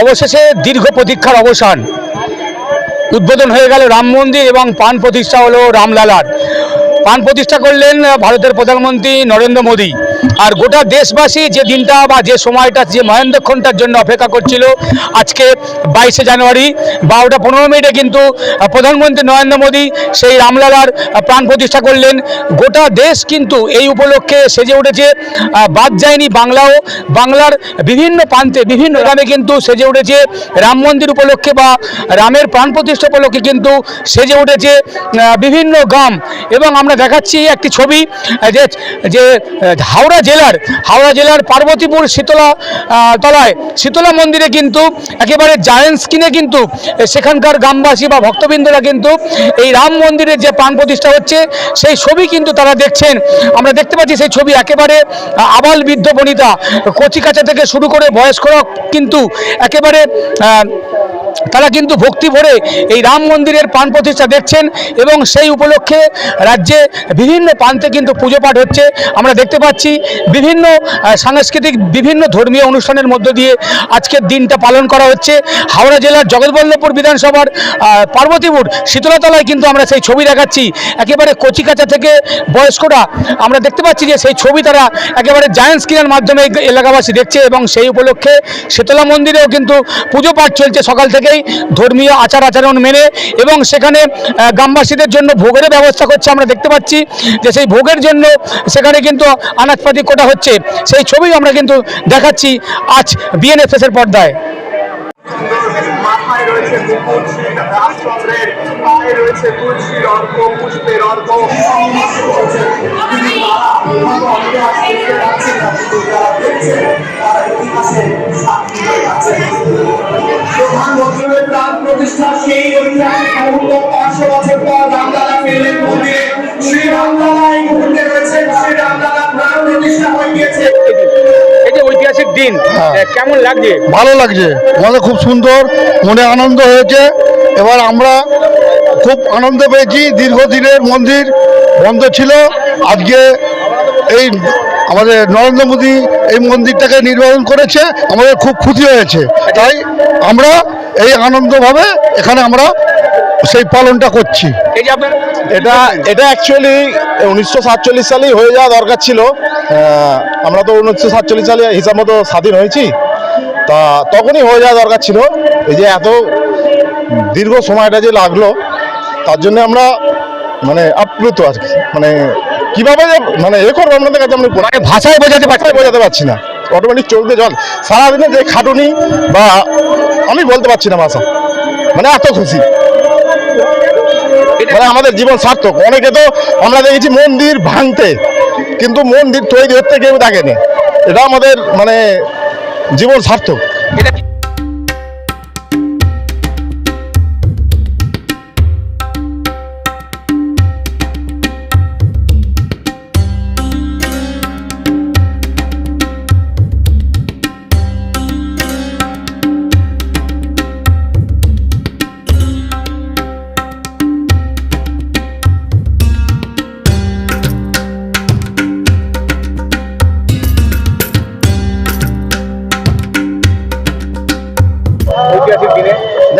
অবশেষে দীর্ঘ প্রতীক্ষার অবসান। উদ্বোধন হয়ে গেল রাম মন্দির এবং পান প্রতিষ্ঠা হলো রামলালার। পান প্রতিষ্ঠা করলেন ভারতের প্রধানমন্ত্রী নরেন্দ্র মোদী। আর গোটা দেশবাসী যে দিনটা বা যে সময়টা যে মহেন্দ্রক্ষণটার জন্য অপেক্ষা করছিল আজকে বাইশে জানুয়ারি বারোটা পনেরো মিনিটে কিন্তু প্রধানমন্ত্রী নরেন্দ্র মোদী সেই রামলালার প্রাণ প্রতিষ্ঠা করলেন। গোটা দেশ কিন্তু এই উপলক্ষে সেজে উঠেছে। বাদ যায়নি বাংলাও। বাংলার বিভিন্ন প্রান্তে বিভিন্ন গ্রামে কিন্তু সেজে উঠেছে। রাম মন্দির উপলক্ষে বা রামের প্রাণ প্রতিষ্ঠা উপলক্ষে কিন্তু সেজে উঠেছে বিভিন্ন গ্রাম। এবং আমরা দেখাচ্ছি একটি ছবি যে যে আহ, হাওড়া জেলার হাওড়া জেলার পার্বতীপুর শীতলা তলায়। শীতলা মন্দিরে কিন্তু একেবারে জায়েন্ট স্ক্রিনে কিন্তু সেখানকার গ্রামবাসী বা ভক্তবৃন্দরা কিন্তু এই রাম মন্দিরের যে প্রাণ প্রতিষ্ঠা হচ্ছে, সেই ছবি কিন্তু তারা দেখছেন। আমরা দেখতে পাচ্ছি সেই ছবি একেবারে আবাল বৃদ্ধ বনিতা, কচিকাচা থেকে শুরু করে বয়স্করা কিন্তু একেবারে তারা কিন্তু ভক্তি ভরে এই রাম মন্দিরের প্রাণ প্রতিষ্ঠা দেখছেন এবং সেই উপলক্ষে রাজ্যে বিভিন্ন প্রান্তে কিন্তু পুজো পাঠ হচ্ছে। আমরা দেখতে পাচ্ছি বিভিন্ন সাংস্কৃতিক বিভিন্ন ধর্মীয় অনুষ্ঠানের মধ্য দিয়ে আজকের দিনটা পালন করা হচ্ছে। হাওড়া জেলার জগৎবল্লভপুর বিধানসভার পার্বতীপুর শীতলাতলায় কিন্তু আমরা সেই ছবি দেখাচ্ছি। একেবারে কচিকাচা থেকে বয়স্করা, আমরা দেখতে পাচ্ছি যে সেই ছবি তারা একেবারে জায়েন্ট স্ক্রিনের মাধ্যমে এলাকাবাসী দেখছে এবং সেই উপলক্ষে শীতলা মন্দিরেও কিন্তু পুজো পাঠ চলছে সকাল থেকেই ধর্মীয় আচার আচরণ মেনে এবং সেখানে গ্রামবাসীদের জন্য ভোগের ব্যবস্থা করছে। আমরা দেখতে পাচ্ছি যে সেই ভোগের জন্য সেখানে কিন্তু আনাজপাতি কোটা হচ্ছে। সেই ছবি আমরা কিন্তু দেখাচ্ছি আজ বিএনএফএস এর পর্দায়। রয়েছে রয়েছে তুলসীর অর্ক পুষ্পের অর্ক। প্রধানমন্ত্রীর প্রাণ প্রতিষ্ঠা সেই ঐতিহাসিক মুহূর্ত পাঁচশো বছর পর রামলালা ফিরলেন মন্দিরে। শ্রী রামলালা এই মুহূর্তে রয়েছেন শ্রী রামলালা প্রাণ প্রতিষ্ঠা হয়ে গিয়েছে। এই যে ঐতিহাসিক দিন হ্যাঁ। কেমন লাগছে? ভালো লাগছে। আমাদের খুব সুন্দর মনে আনন্দ হয়েছে। এবার আমরা খুব আনন্দ পেয়েছি। দীর্ঘদিনের মন্দির বন্ধ ছিল। আজকে এই আমাদের নরেন্দ্র মোদী এই মন্দিরটাকে নির্বাচন করেছে আমাদের খুব খুশি হয়েছে। তাই আমরা এই আনন্দভাবে এখানে আমরা সেই পালনটা করছি। এই এটা এটা অ্যাকচুয়ালি উনিশশো সাতচল্লিশ সালেই হয়ে যাওয়া দরকার ছিল। আমরা তো উনিশশো সাতচল্লিশ সালে হিসাব মতো স্বাধীন হয়েছি। তা তখনই হয়ে যাওয়া দরকার ছিল। এই যে এত দীর্ঘ সময়টা যে লাগল তার জন্য আমরা মানে আপ্লুত আর কি। মানে কীভাবে যে মানে এ করব আপনাদের কাছে মানে ভাষায় বোঝাতে পারছি ভাষায় বোঝাতে পারছি না। অটোমেটিক চলতে চল। সারাদিনে যে খাটুনি বা আমি বলতে পারছি না ভাষা। মানে এত খুশি। মানে আমাদের জীবন সার্থক। অনেকে তো আমরা দেখেছি মন্দির ভাঙতে কিন্তু মন্দির তৈরি হতে কেউ দেখেনি। এটা আমাদের মানে জীবন সার্থক। এটা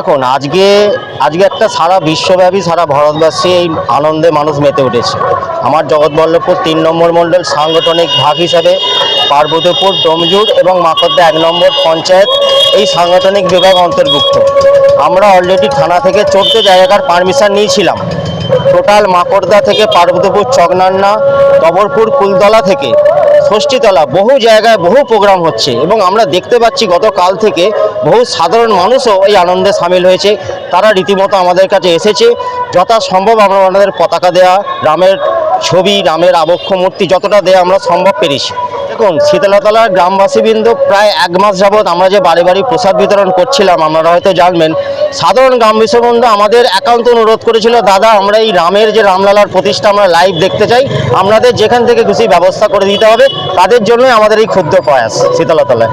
দেখুন, আজকে আজকে একটা সারা বিশ্বব্যাপী, সারা ভারতবর্ষে এই আনন্দে মানুষ মেতে উঠেছে। আমার জগৎবল্লভপুর তিন নম্বর মণ্ডল সাংগঠনিক ভাগ হিসাবে পার্বতীপুর, ডোমজুর এবং মাকদ্দা এক নম্বর পঞ্চায়েত এই সাংগঠনিক বিভাগ অন্তর্ভুক্ত। আমরা অলরেডি থানা থেকে চোদ্দ জায়গার পারমিশন নিয়েছিলাম। টোটাল মাকড়দা থেকে পার্বতীপুর, চকনান্না কবরপুর কুলতলা থেকে ষষ্ঠীতলা বহু জায়গায় বহু প্রোগ্রাম হচ্ছে এবং আমরা দেখতে পাচ্ছি গতকাল থেকে বহু সাধারণ মানুষও এই আনন্দে সামিল হয়েছে। তারা রীতিমতো আমাদের কাছে এসেছে। যথাসম্ভব আমরা ওনাদের পতাকা দেওয়া রামের ছবি, রামের আবক্ষ মূর্তি যতটা দেওয়া আমরা সম্ভব পেরেছি। দেখুন শীতলতলার গ্রামবাসীবৃন্দ প্রায় এক মাস যাবৎ আমরা যে বাড়ি বাড়ি প্রসাদ বিতরণ করছিলাম, আপনারা হয়তো জানবেন। সাধারণ গ্রামবাসীবৃন্দ আমাদের একান্ত অনুরোধ করেছিল, দাদা, আমরা এই রামের যে রামলালার প্রতিষ্ঠা আমরা লাইভ দেখতে চাই। আপনাদের যেখান থেকে খুশি ব্যবস্থা করে দিতে হবে। তাদের জন্যই আমাদের এই ক্ষুদ্র প্রয়াস শীতলতলায়।